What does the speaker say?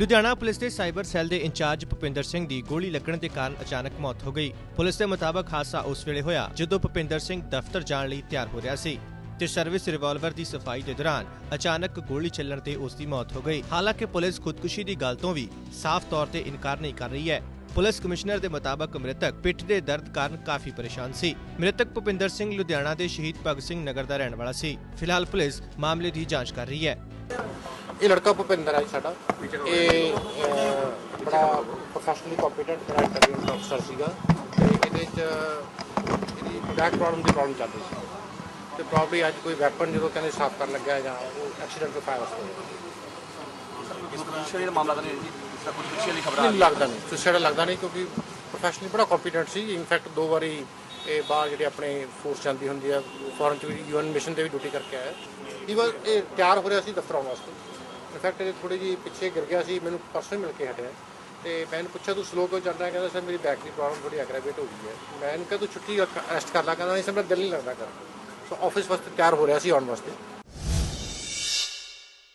Ludhiana police ਦੇ cyber cell ਦੇ incharge Bhupinder Singh ਦੀ ਗੋਲੀ ਲੱਗਣ ਦੇ ਕਾਰਨ ਅਚਾਨਕ ਮੌਤ ਹੋ ਗਈ। ਪੁਲਿਸ ਦੇ ਮੁਤਾਬਕ ਹਾਦਸਾ ਉਸ ਵੇਲੇ ਹੋਇਆ ਜਦੋਂ ਭੁਪਿੰਦਰ ਸਿੰਘ ਦਫ਼ਤਰ ਜਾਣ ਲਈ ਤਿਆਰ ਹੋ ਰਿਹਾ ਸੀ ਤੇ ਸਰਵਿਸ ਰਿਵਾਲਵਰ ਦੀ ਸਫ਼ਾਈ ਦੇ ਦੌਰਾਨ ਅਚਾਨਕ ਗੋਲੀ ਚੱਲਣ ਤੇ ਉਸ ਦੀ ਮੌਤ ਹੋ ਗਈ। ਹਾਲਾਂਕਿ ਪੁਲਿਸ ਖੁਦਕੁਸ਼ੀ ਦੀ ਗੱਲ ਤੋਂ ਵੀ ਸਾਫ਼ ਤੌਰ ਤੇ ਇਨਕਾਰ ਨਹੀਂ ਕਰ ਰਹੀ ਹੈ। ਪੁਲਿਸ ਕਮਿਸ਼ਨਰ ਦੇ ਮੁਤਾਬਕ ਮ੍ਰਿਤਕ ਪਿੱਠ ਦੇ ਦਰਦ ਕਾਰਨ ਕਾਫੀ ਪਰੇਸ਼ਾਨ ਸੀ। ਮ੍ਰਿਤਕ ਭੁਪਿੰਦਰ ਸਿੰਘ ਲੁਧਿਆਣਾ ਦੇ ਸ਼ਹੀਦ ਭਗਤ ਸਿੰਘ ਨਗਰ ਦਾ ਰਹਿਣ ਵਾਲਾ ਸੀ। ਫਿਲਹਾਲ ਪੁਲਿਸ ਮਾਮਲੇ ਦੀ ਜਾਂਚ ਕਰ ਰਹੀ ਹੈ। ਇਹ ਲੜਕਾ ਭੁਪਿੰਦਰ ਹੈ ਜੀ ਸਾਡਾ। ਇਹ ਅਹ, ਬੜਾ ਪ੍ਰੋਫੈਸ਼ਨਲੀ ਕੰਪੀਟੈਂਟ ਬੜਾ ਇੰਟੈਲੀਜੈਂਟ ਅਫਸਰ ਸੀਗਾ। ਤੇ ਇਹਦੇ ਚ ਇਹਦੀ ਬੈਕ ਪ੍ਰੋਬਲਮ ਦੀ ਪ੍ਰੋਬਲਮ ਚੱਲਦੀ ਸੀ। ਤੇ ਪ੍ਰੋਬਬਲੀ ਅੱਜ ਕੋਈ ਵੈਪਨ ਜਦੋਂ ਕਹਿੰਦੇ ਸਾਫ਼ ਕਰਨ ਲੱਗਾ ਜਾਂ ਉਹ ਐਕਸੀਡੈਂਟ ਤੋਂ ਫਾਇਰ ਹੋ ਗਿਆ ਇਸ ਪੁਲਿਸ ਦਾ ਮਾਮਲਾ ਤਾਂ ਨਹੀਂ ਹੈ ਜੀ ਇਸ ਦਾ ਕੁਝ ਖਬਰ ਆ ਨਹੀਂ ਲੱਗਦਾ ਨਹੀਂ। ਲੱਗਦਾ ਨਹੀਂ ਕਿਉਂਕਿ ਪ੍ਰੋਫੈਸ਼ਨਲੀ ਬੜਾ ਕੰਪੀਟੈਂਟ ਸੀ। ਇਨਫੈਕਟ ਦੋ ਵਾਰੀ ਇਹ ਬਾਹਰ ਜਿਹੜੇ ਆਪਣੇ ਫੋਰਸ ਜਾਂਦੀ ਹੁੰਦੀ ਆ ਫੋਰਨ ਚ ਵੀ ਯੂਐਨ ਮਿਸ਼ਨ ਤੇ ਵੀ ਡਿਊਟੀ ਕਰਕੇ ਆਇਆ। ਹੀ ਵਾਸ ਇਹ ਤਿਆਰ ਹੋ ਰਿਹਾ ਸੀ ਦਫ਼ਤਰ ਆਉਣ ਵਾਸਤੇ। ਇਨਫੈਕਟ ਇਹ ਥੋੜੀ ਜੀ ਪਿੱਛੇ ਗਿਰ ਗਿਆ ਸੀ, ਮੈਨੂੰ ਪਰਸੋਂ ਮਿਲ ਕੇ ਹਟਿਆ। ਤੇ ਮੈਂ ਇਹਨੂੰ ਪੁੱਛਿਆ, ਤੂੰ ਸਲੋ ਕਿਉਂ ਚੱਲ ਰਿਹਾ ਕਹਿੰਦਾ, ਸਰ, ਮੇਰੀ ਬੈਕ ਦੀ ਪ੍ਰੋਬਲਮ ਥੋੜੀ ਐਗਰਾਵੇਟ ਹੋ ਗਈ ਹੈ। ਮੈਂ ਇਹਨੂੰ ਕਿਹਾ, ਤੂੰ ਛੁੱਟੀ ਰੈਸਟ ਕਰ ਲੈ, ਕਹਿੰਦਾ, ਨਹੀਂ ਸਰ ਮੇਰਾ ਦਿਲ ਨਹੀਂ ਲੱਗਦਾ ਕਰ ਸੋ ਆਫਿਸ ਵਾਸਤੇ ਤਿਆਰ ਹੋ ਰਿਹਾ ਸੀ ਆਉਣ ਵਾਸਤੇ।